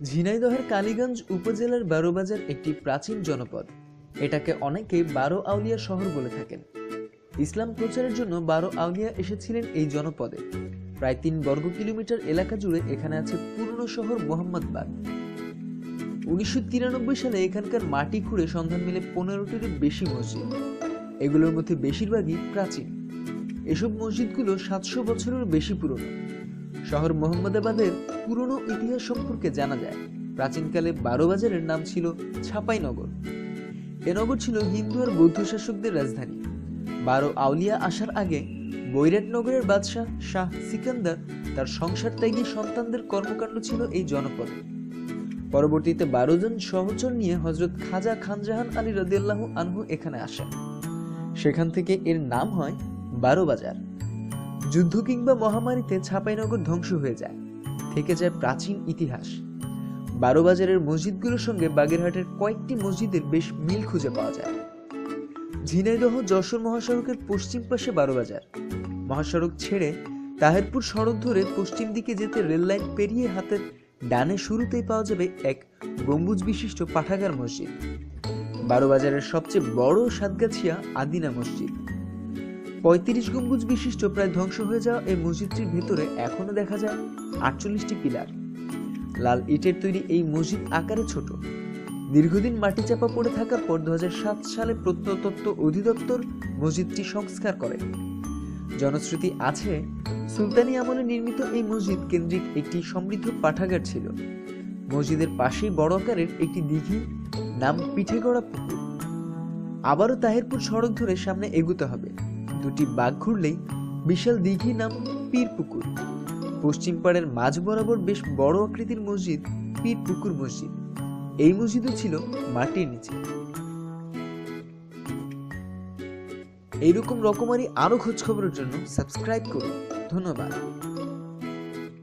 ঝিনাইদহের কালীগঞ্জ উপজেলার বারোবাজার একটি প্রাচীন জনপদ। এটাকে অনেকে বারো আউলিয়া শহর বলে থাকেন। ইসলাম প্রচারের জন্য বারো আউলিয়া এসেছিলেন এই জনপদে। প্রায় তিন বর্গ কিলোমিটার এলাকা জুড়ে এখানে আছে পুরনো শহর মোহাম্মদবাগ। উনিশশো তিরানব্বই সালে এখানকার মাটি খুঁড়ে সন্ধান মিলে পনেরোটির বেশি মসজিদ। এগুলোর মধ্যে বেশিরভাগই প্রাচীন। এসব মসজিদগুলো সাতশো বছরের বেশি পুরনো। শহর মোহাম্মদাবাদের পুরনো ইতিহাস সম্পর্কে জানা যায়। প্রাচীনকালে বারো বাজারের নাম ছিল ছাপাইনগর। এ নগর ছিল হিন্দু আর বৌদ্ধ শাসকদের রাজধানী। বারো আউলিয়া আসার আগে বৈরাট নগরের বাদশাহ শাহ সিকান্দার তার সংসার ত্যাগী সন্তানদের কর্মকাণ্ড ছিল এই জনপদে। পরবর্তীতে বারো জন সহচর নিয়ে হজরত খাজা খানজাহান আলী রদিয়াল্লাহু আনহু এখানে আসেন। সেখান থেকে এর নাম হয় বারো বাজার। যুদ্ধ কিংবা মহামারীতে ছাপাইনগর ধ্বংস হয়ে যায়। থেকে যায় প্রাচীন ইতিহাস। বারো বাজারের মসজিদগুলোর সঙ্গে বাগেরহাটের কয়েকটি মসজিদের বেশ মিল খুঁজে পাওয়া যায়। ঝিনাইদহ যশোর মহাসড়কের পশ্চিম পাশে বারো বাজার মহাসড়ক ছেড়ে তাহেরপুর সড়ক ধরে পশ্চিম দিকে যেতে রেল লাইন পেরিয়ে হাতের ডানে শুরুতেই পাওয়া যাবে এক গম্বুজ বিশিষ্ট পাঠাগার মসজিদ। বারো বাজারের সবচেয়ে বড় সাতগাছিয়া আদিনা মসজিদ। পঁয়ত্রিশ গম্বুজ বিশিষ্ট, প্রায় ধ্বংস হয়ে যাওয়া এই মসজিদটির ভিতরে এখনও দেখা যায় আটচল্লিশটি পিলার। লাল ইটের তৈরি এই মসজিদ আকারে ছোট। দীর্ঘদিন মাটি চাপা পড়ে থাকার পর দু সালে প্রত্নতত্ত্ব অধিদপ্তর মসজিদটি সংস্কার করে। জনশ্রুতি আছে, সুলতানি আমলে নির্মিত এই মসজিদ কেন্দ্রিক একটি সমৃদ্ধ পাঠাগার ছিল। মসজিদের পাশেই বড় আকারের একটি দিঘি, নাম পিঠেগড়া পুকুর। আবারও তাহিরপুর সড়ক ধরে সামনে এগুতে হবে। দুটি বাঘ ঘুরলেই বিশাল দিঘি নাম পীরপুকুর। পশ্চিম পাড়ের মাঝ বরাবর বেশ বড় আকৃতির মসজিদ পীরপুকুর মসজিদ। এই মসজিদও ছিল মাটির নিচে। এইরকম রকমারি আরও খোঁজ খবরের জন্য সাবস্ক্রাইব করুন। ধন্যবাদ।